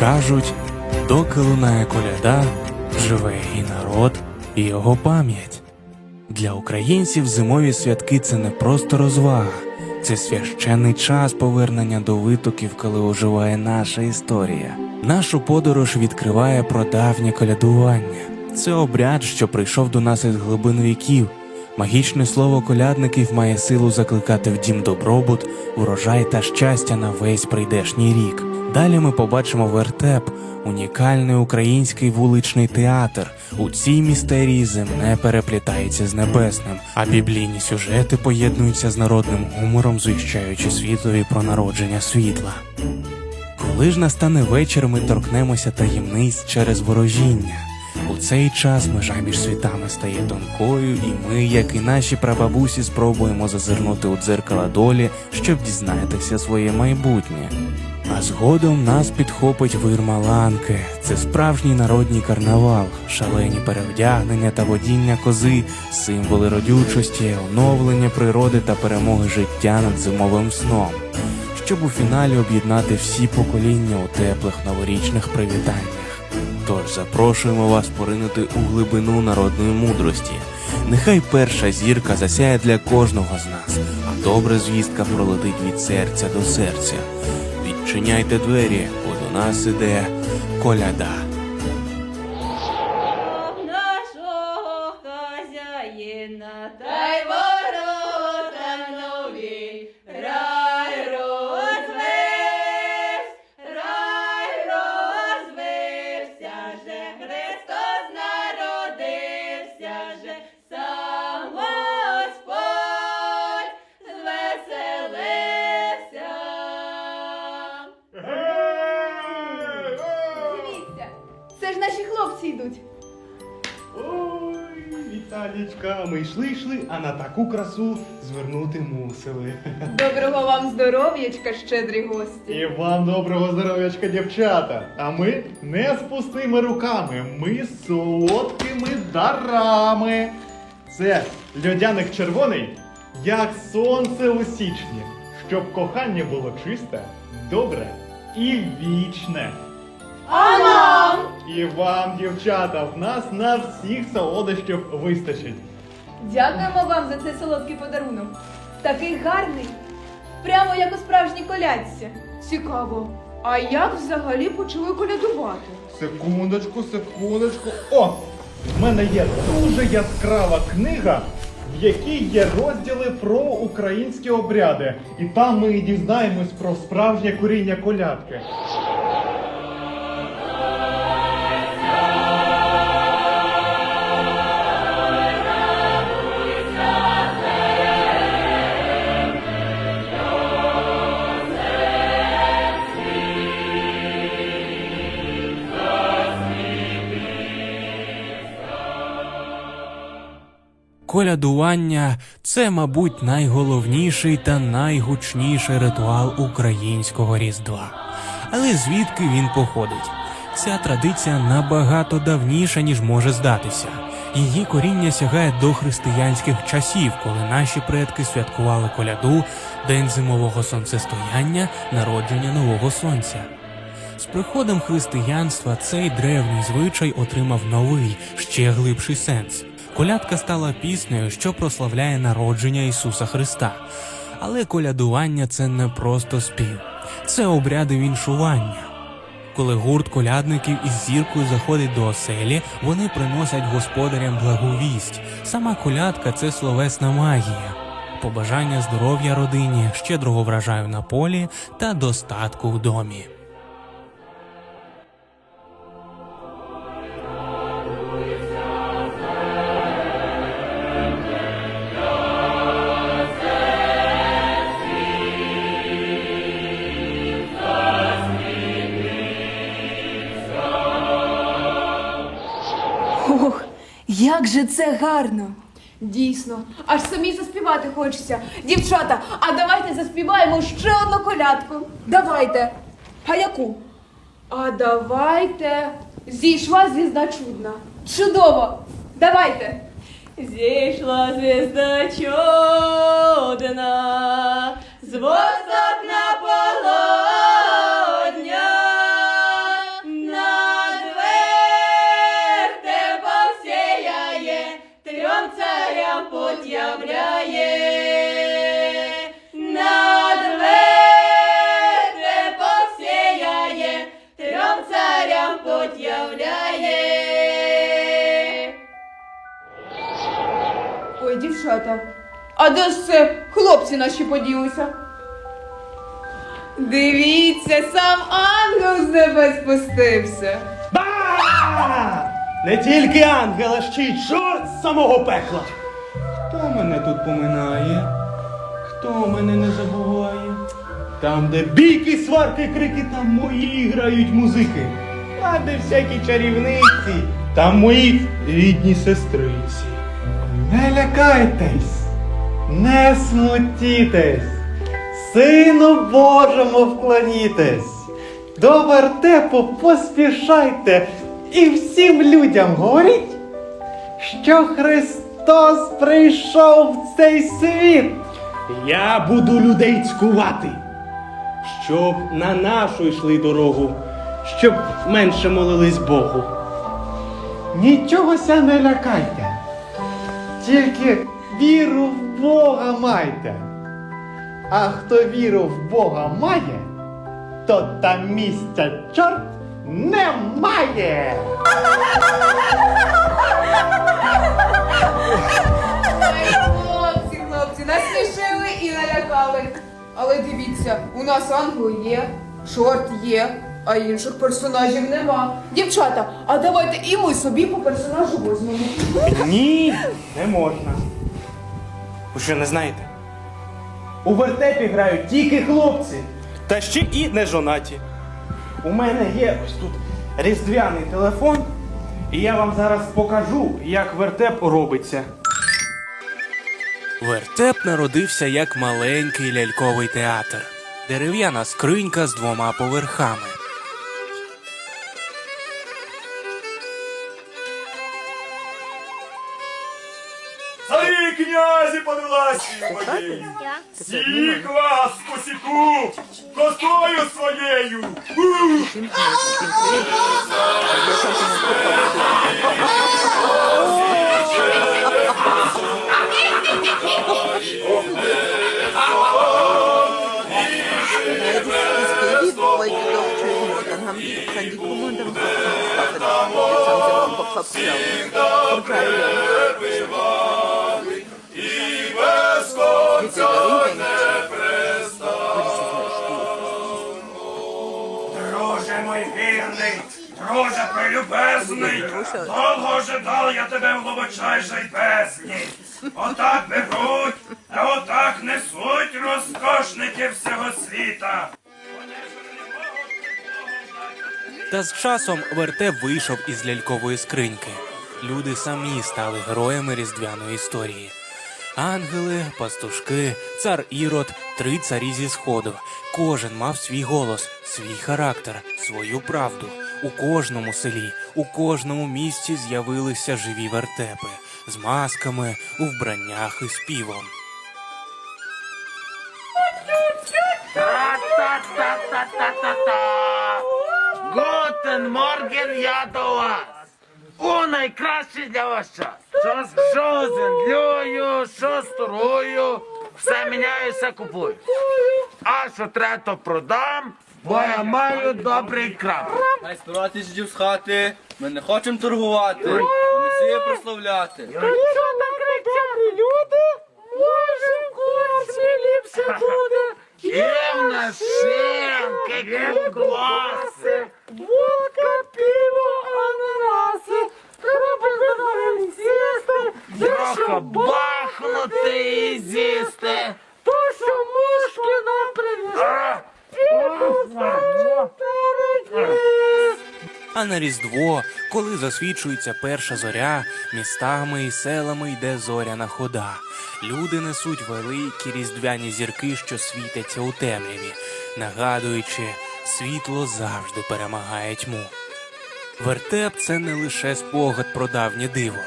Кажуть, доки лунає коляда, живе і народ, і його пам'ять. Для українців зимові святки це не просто розвага, це священний час повернення до витоків, коли оживає наша історія. Нашу подорож відкриває прадавнє колядування. Це обряд, що прийшов до нас із глибин віків. Магічне слово колядників має силу закликати в дім добробут, урожай та щастя на весь прийдешній рік. Далі ми побачимо вертеп, унікальний український вуличний театр. У цій містерії земне переплітається з небесним, а біблійні сюжети поєднуються з народним гумором, звіщаючи світові про народження світла. Коли ж настане вечір, ми торкнемося таємниць через ворожіння. Цей час межа між світами стає тонкою, і ми, як і наші прабабусі, спробуємо зазирнути у дзеркало долі, щоб дізнатися своє майбутнє. А згодом нас підхопить вир Маланки. Це справжній народній карнавал, шалені перевдягнення та водіння кози, символи родючості, оновлення природи та перемоги життя над зимовим сном щоб у фіналі об'єднати всі покоління у теплих новорічних привітаннях. Тож запрошуємо вас поринути у глибину народної мудрості. Нехай перша зірка засяє для кожного з нас, а добра звістка пролетить від серця до серця. Відчиняйте двері, бо до нас іде коляда. Ми йшли, йшли, а на таку красу звернути мусили. Доброго вам здоров'ячка, щедрі гості. І вам доброго здоров'ячка, дівчата. А ми не з пустими руками, ми з солодкими дарами. Це льодяник червоний, як сонце у січні, щоб кохання було чисте, добре і вічне. А нам? І вам, дівчата, в нас на всіх солодощів вистачить. Дякуємо вам за цей солодкий подарунок. Такий гарний, прямо як у справжній колядці. Цікаво. А як взагалі почали колядувати? Секундочку, секундочку. О! В мене є дуже яскрава книга, в якій є розділи про українські обряди. І там ми дізнаємось про справжнє коріння колядки. Колядування це, мабуть, найголовніший та найгучніший ритуал українського Різдва. Але звідки він походить? Ця традиція набагато давніша, ніж може здатися. Її коріння сягає до християнських часів, коли наші предки святкували коляду, день зимового сонцестояння, народження нового сонця. З приходом християнства цей древній звичай отримав новий, ще глибший сенс. Колядка стала піснею, що прославляє народження Ісуса Христа. Але колядування це не просто спів, це обряди віншування. Коли гурт колядників із зіркою заходить до оселі, вони приносять господарям благу вість. Сама колядка це словесна магія. Побажання здоров'я родині, щедрого врожаю на полі та достатку в домі. Як же це гарно! Дійсно, аж самі заспівати хочеться. Дівчата, а давайте заспіваємо ще одну колядку. Давайте. А яку? А давайте. Зійшла звізда чудна. Чудово! Давайте. Зійшла звізда чудна, восок на полотня, а де ж це хлопці наші поділися? Дивіться, сам ангел з небес спустився. Ба! Не тільки ангел, а ще й чорт з самого пекла. Хто мене тут поминає? Хто мене не забуває? Там, де бійки, сварки, крики, там мої грають музики. А де всякі чарівниці, там мої рідні сестриці. Не лякайтесь, не смутітесь, Сину Божому вклонітесь, до вертепу поспішайте і всім людям говоріть, що Христос прийшов в цей світ. Я буду людей цькувати, щоб на нашу йшли дорогу, щоб менше молились Богу. Нічогося не лякайте, тільки віру в Бога майте. А хто віру в Бога має, то там місця чорт не має. Ой, хлопці, хлопці, насмішили і налякали. Але дивіться, у нас ангел є, чорт є, а інших персонажів нема. Дівчата, а давайте і ми собі по персонажу візьмемо. Ні, не можна. Ви що не знаєте? У вертепі грають тільки хлопці, та ще і не жонаті. У мене є ось тут різдвяний телефон, і я вам зараз покажу, як вертеп робиться. Вертеп народився як маленький ляльковий театр. Дерев'яна скринька з двома поверхами. Подвласні моєї, всіх вас посіку косою своєю. Ух! Nee, das das ist nicht gut. Друже мой вірний, друже прелюбезний, довго ожидав я тебе в глибочайшій песні. Отак беруть, а отак несуть розкошники всього світа. Та з часом вертеп вийшов із лялькової скриньки. Люди самі стали героями різдвяної історії. Ангели, пастушки, цар Ірод, три царі зі сходу. Кожен мав свій голос, свій характер, свою правду. У кожному селі, у кожному місті з'явилися живі вертепи з масками, у вбраннях і співом. Гутен Морген, я до вас! У найкращий для вас час! Що, з- що зендлюю, що з тургую, все міняю, все купую. А що треба, то продам, бо я маю добрий краб. Хай збирати жидів з хати, ми не хочемо торгувати, а Месію прославляти. Що так кричать люди? Може, курці ліпше буде. Нас шинки, ковбаси, водка, пиво, ананаси. Треба сісти, трохи бахнути і з'їсти. То, що мушки нам привезли. А на Різдво, коли засвічується перша зоря, містами і селами йде зоряна хода. Люди несуть великі різдвяні зірки, що світяться у темряві, нагадуючи, світло завжди перемагає тьму. Вертеп це не лише спогад про давнє диво,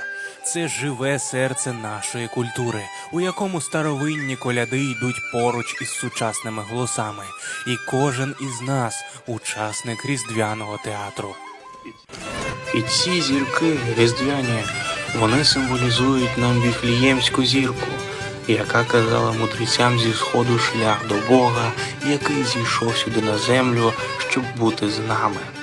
це живе серце нашої культури, у якому старовинні коляди йдуть поруч із сучасними голосами, і кожен із нас учасник різдвяного театру. І ці зірки різдвяні, вони символізують нам віфліємську зірку, яка казала мудрецям зі сходу шлях до Бога, який зійшов сюди на землю, щоб бути з нами.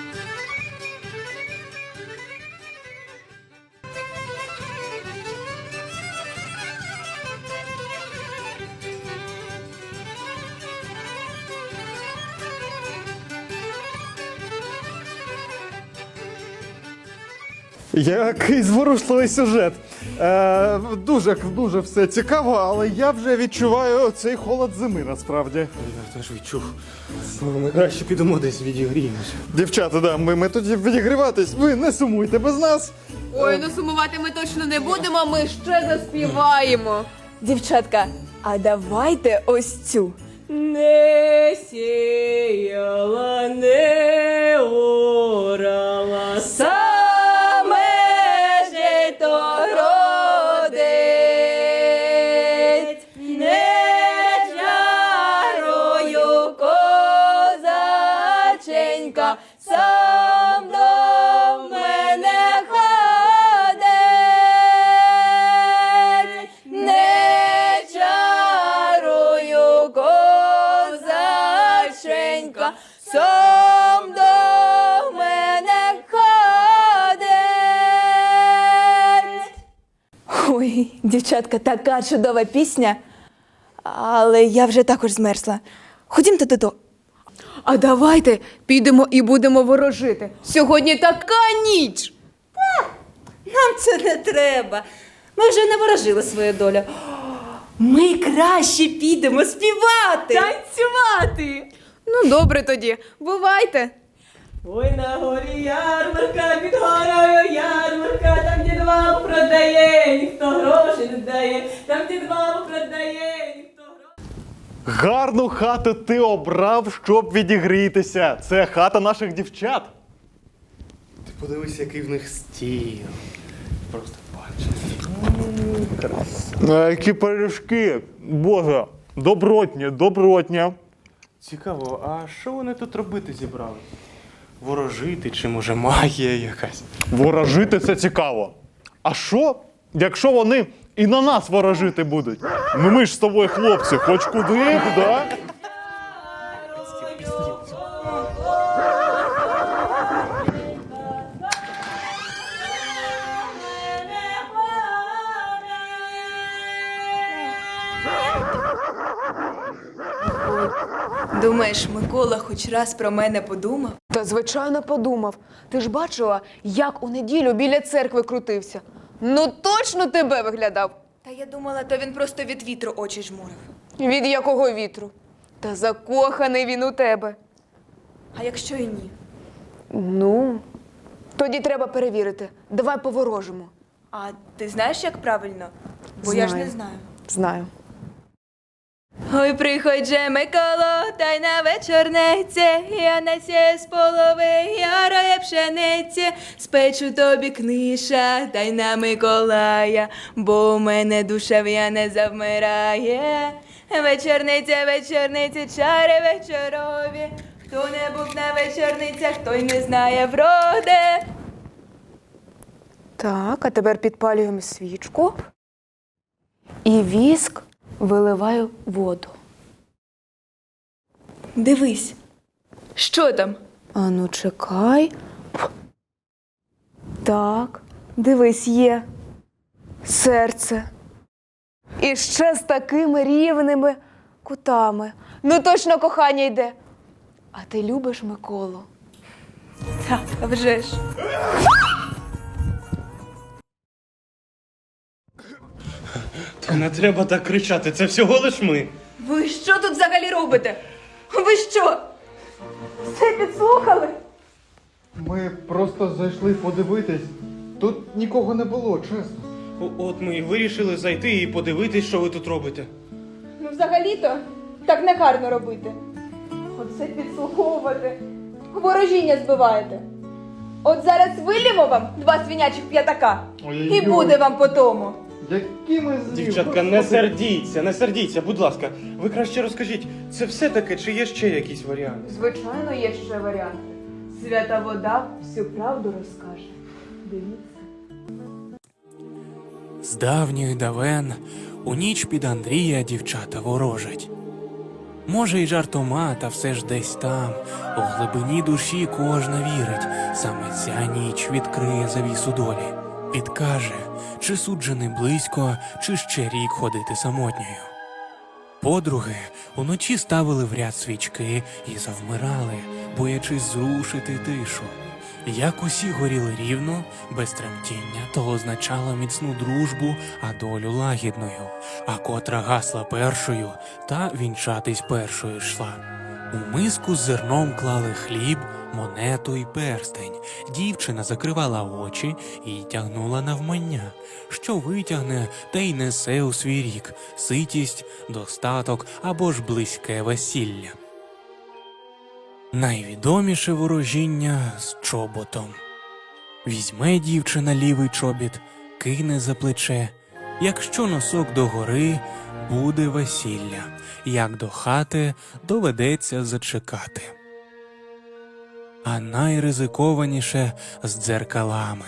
Який зворушливий сюжет. Е, дуже, дуже все цікаво, але я вже відчуваю цей холод зими насправді. Я теж відчув. Ми краще підемо десь відігріємося. Дівчата, да, ми, ми тоді відігріватись, ви не сумуйте без нас. Ой, ну сумувати ми точно не будемо, ми ще заспіваємо. Дівчатка, а давайте ось цю. Не сіяла, дівчатка, така чудова пісня. Але я вже також змерзла. Ходімте додому. А давайте підемо і будемо ворожити. Сьогодні така ніч. Нам це не треба. Ми вже не ворожили свою долю. Ми краще підемо співати. Танцювати. Ну, добре тоді. Бувайте. Ой, на горі ярмарка, під горою ярмарка, там бабу продає, ніхто грошей не дає, там дід бабу продає, ніхто грошей. Гарну хату ти обрав, щоб відігрітися. Це хата наших дівчат. Ти подивись, який в них стіл. Просто бачиш. Які пиріжки. Боже, добротні, добротня. Цікаво, а що вони тут робити зібрали? Ворожити чи може магія якась? Ворожити це цікаво. А що, якщо вони і на нас ворожити будуть? Ну ми ж з тобою, хлопці, хоч куди, да? Микола хоч раз про мене подумав? Та звичайно подумав. Ти ж бачила, як у неділю біля церкви крутився. Ну точно тебе виглядав. Та я думала, то він просто від вітру очі жмурив. Від якого вітру? Та закоханий він у тебе. А якщо і ні? Ну, тоді треба перевірити. Давай поворожимо. А ти знаєш, як правильно? Бо я ж не знаю. Знаю. Ой, приходь же, Миколо, та й на вечорниці, я несе з полови ярої пшениці, спечу тобі книша, та й на Миколая, бо у мене душа в'я не завмирає. Вечорниця, вечорниці, чари вечорові, хто не був на вечорницях, той не знає вроди. Так, а тепер підпалюємо свічку. І віск виливаю воду. Дивись. Що там? Ану, чекай. Так, дивись, є. Серце. І ще з такими рівними кутами. Ну точно кохання йде. А ти любиш Миколу? Так, вже ж. Не треба так кричати, це всього лиш ми. Ви що тут взагалі робите? Ви що? Все підслухали? Ми просто зайшли подивитись. Тут нікого не було, чесно. О- От ми і вирішили зайти і подивитись, що ви тут робите. Ну, взагалі-то так не гарно робити. Оце підслуховувати. Ворожіння збиваєте. От зараз вилімо вам два свинячих п'ятака. Ой-ой-ой. І буде вам по тому. Які ми злі. Дівчатка, не сердіться, не сердіться, будь ласка. Ви краще розкажіть, це все таки чи є ще якісь варіанти? Звичайно, є ще варіанти. Свята вода всю правду розкаже. Дивіться. З давніх давен у ніч під Андрія дівчата ворожать. Може, й жартома, та все ж десь там, у глибині душі кожна вірить, саме ця ніч відкриє завісу долі, підкаже, чи суджений близько, чи ще рік ходити самотньою. Подруги уночі ставили в ряд свічки і завмирали, боячись зрушити тишу. Як усі горіли рівно, без тремтіння, то означало міцну дружбу, а долю лагідною, а котра гасла першою, та вінчатись першою йшла. У миску з зерном клали хліб, монету і перстень. Дівчина закривала очі і тягнула навмання, що витягне, те й несе у свій рік ситість, достаток або ж близьке весілля. Найвідоміше ворожіння з чоботом. Візьме дівчина лівий чобіт, кине за плече. Якщо носок догори, буде весілля, як до хати доведеться зачекати. А найризикованіше з дзеркалами.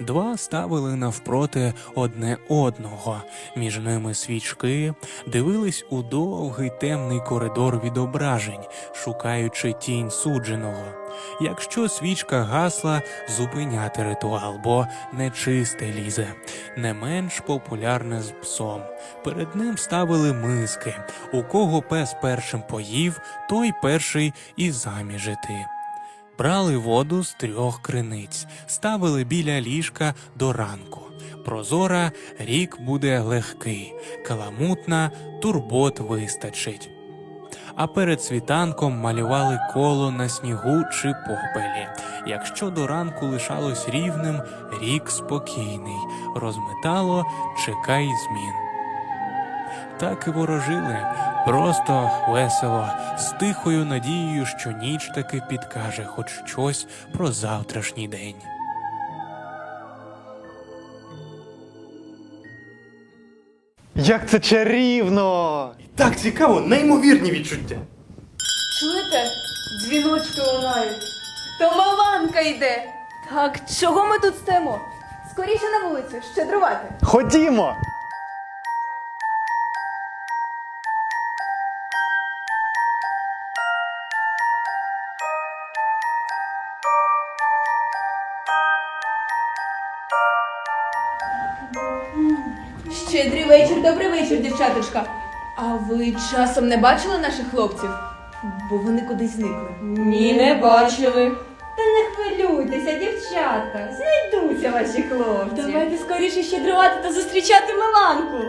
Два ставили навпроти одне одного. Між ними свічки дивились у довгий темний коридор відображень, шукаючи тінь судженого. Якщо свічка гасла, зупиняти ритуал, бо нечисте лізе. Не менш популярне з псом. Перед ним ставили миски. У кого пес першим поїв, той перший і заміж іти. Брали воду з трьох криниць, ставили біля ліжка до ранку. Прозора рік буде легкий, каламутна турбот вистачить. А перед світанком малювали коло на снігу чи попелі. Якщо до ранку лишалось рівним, рік спокійний, розметало, чекай змін. Так і ворожили, просто весело, з тихою надією, що ніч таки підкаже хоч щось про завтрашній день. Як це чарівно! Так цікаво, неймовірні відчуття. Чуєте? Дзвіночки лунають. То Маланка йде. Так, чого ми тут стоїмо? Скоріше на вулицю, щедрувати. Ходімо! Дівчаточка. А ви часом не бачили наших хлопців? Бо вони кудись зникли. Ні, не бачили. Та не хвилюйтеся, дівчатка. Знайдуться ваші хлопці. Давайте скоріше щедрувати та зустрічати Миланку.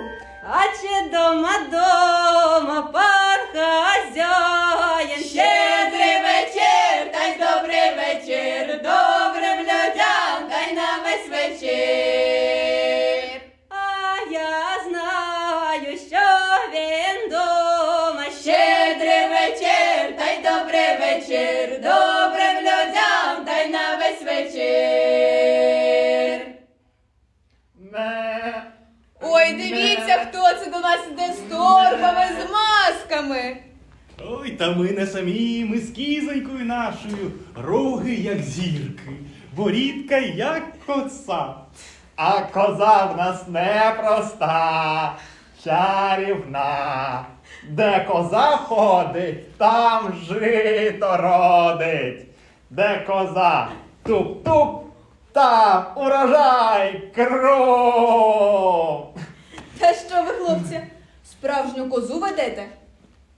А чи дома дома пан хазяїн? Щедрий вечір, та й добрий вечір, добрим людям, та й на весь вечір. Нас іде з торбами, з масками. Ой, та ми не самі, ми з кізонькою нашою, роги як зірки, борідка як коса. А коза в нас непроста, чарівна. Де коза ходить, там жито родить. Де коза туп-туп, там урожай кров. Та що ви, хлопці, справжню козу ведете?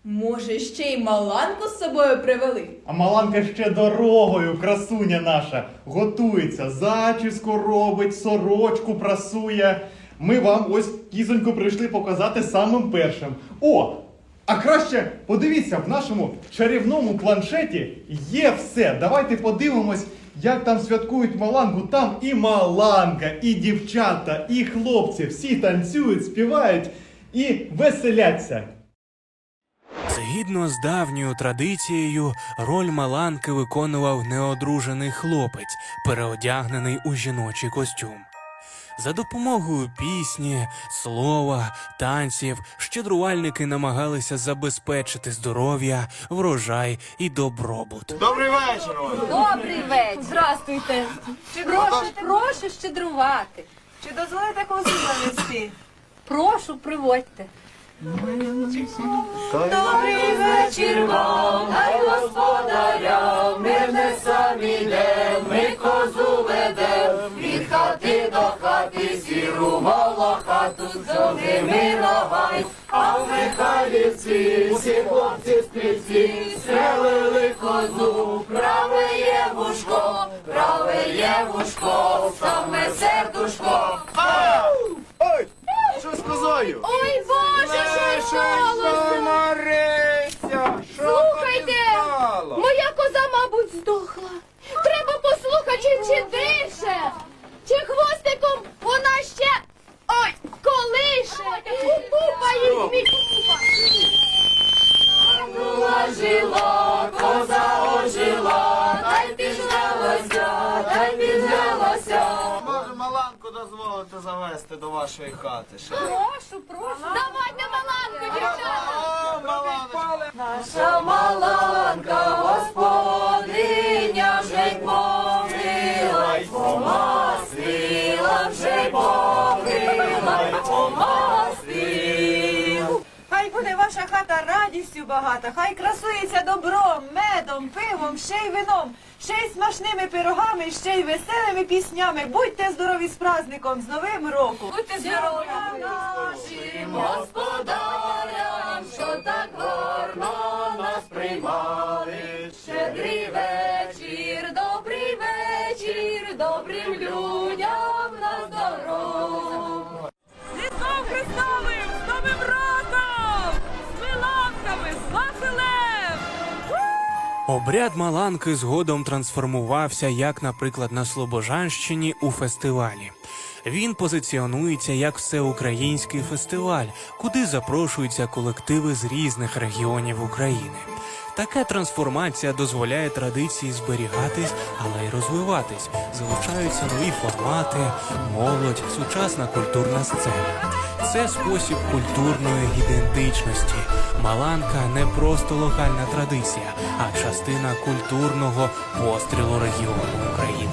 Може, ще й маланку з собою привели? А Маланка ще дорогою, красуня наша, готується, зачіску робить, сорочку прасує. Ми вам ось кізоньку прийшли показати самим першим. О! А краще подивіться, в нашому чарівному планшеті є все. Давайте подивимось, як там святкують Маланку. Там і Маланка, і дівчата, і хлопці. Всі танцюють, співають і веселяться. Згідно з давньою традицією, роль Маланки виконував неодружений хлопець, переодягнений у жіночий костюм. За допомогою пісні, слова, танців щедрувальники намагалися забезпечити здоров'я, врожай і добробут. Добрий вечір! Добрий вечір. Здрастуйте. Чи прошу, прошу щедрувати. Чи дозволите козу завести? Прошу, приводьте. Добрий вечір вам, дай господаря, ми не самі йдем, ми козу ведем, хати до хати, сіру волохату, з ми ногай, а в Михайлівці всі хлопці стрільці, стрелили козу, праве є вушко, праве є вушко, саме сердушко. Ой! Що з козою? Ой, Боже, що сталося? Марися! Слухайте, моя коза, мабуть, здохла. Треба послухати, чи, чи дише, чи хвостиком вона ще. Ой, колише. Пупа їй пупа. Ожила, коза ожила, та й піднялася, та й піднялася. Може Маланку дозволити завести до вашої хати ще? Прошу, прошу. Давайте маланку, дівчата. Маланочка! Наша маланка господиня вже й помила, й вже помила, й. Хай буде ваша хата радістю багата, хай красується добром, медом, пивом, ще й вином, ще й смачними пирогами, ще й веселими піснями. Будьте здорові з праздником, з Новим роком! Будьте здорові нашим господарям, Обряд Маланки згодом трансформувався, як, наприклад, на Слобожанщині у фестивалі. Він позиціонується як всеукраїнський фестиваль, куди запрошуються колективи з різних регіонів України. Така трансформація дозволяє традиції зберігатись, але й розвиватись. Залучаються нові формати, молодь, сучасна культурна сцена. Це спосіб культурної ідентичності. Маланка не просто локальна традиція, а частина культурного пострілу регіону України.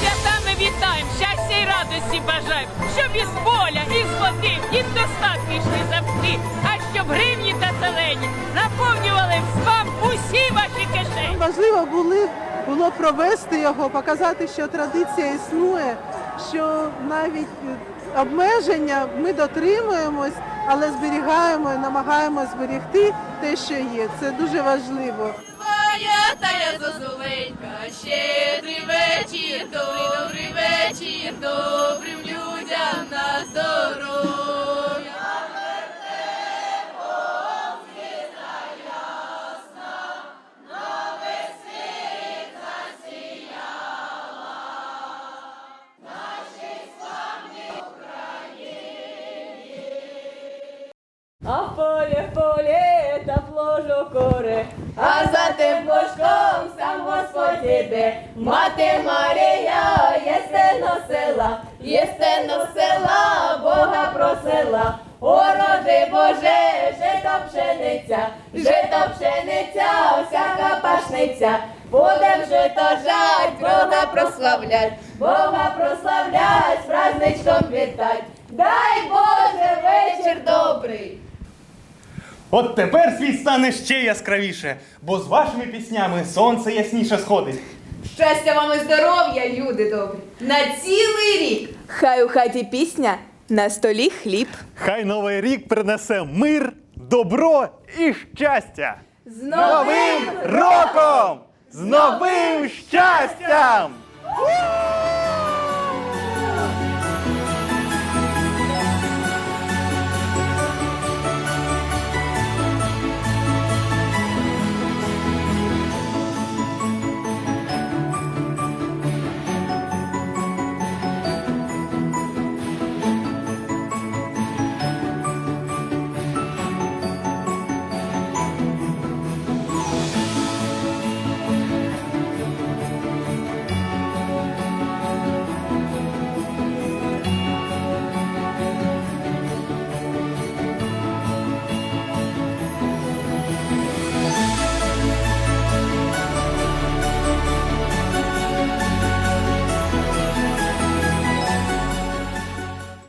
Святами вітаємо, щастя і радості бажаємо, щоб із поля, із води, і достатки йшли завжди, а щоб гривні та зелені наповнювали вам усі ваші кишені. Важливо були, було провести його, показати, що традиція існує, що навіть е, обмеження ми дотримуємось, але зберігаємо і намагаємось зберігти те, що є. Це дуже важливо. Моя тая зозуленька, щедрий вечір, добрий вечір, добрим людям на здоров'я. В полі, в полі, та пложу кури, А за тим божком сам Господь іде. Мати Марія, єсте носила, єсте носила, Бога просила. Ороди Боже, жито пшениця, жито пшениця, всяка пашниця. Будем жито жать, Бога прославлять, От тепер світ стане ще яскравіше, бо з вашими піснями сонце ясніше сходить. Щастя вам і здоров'я, люди добрі, на цілий рік. Хай у хаті пісня, на столі хліб. Хай новий рік принесе мир, добро і щастя! З Новим роком! З новим щастям!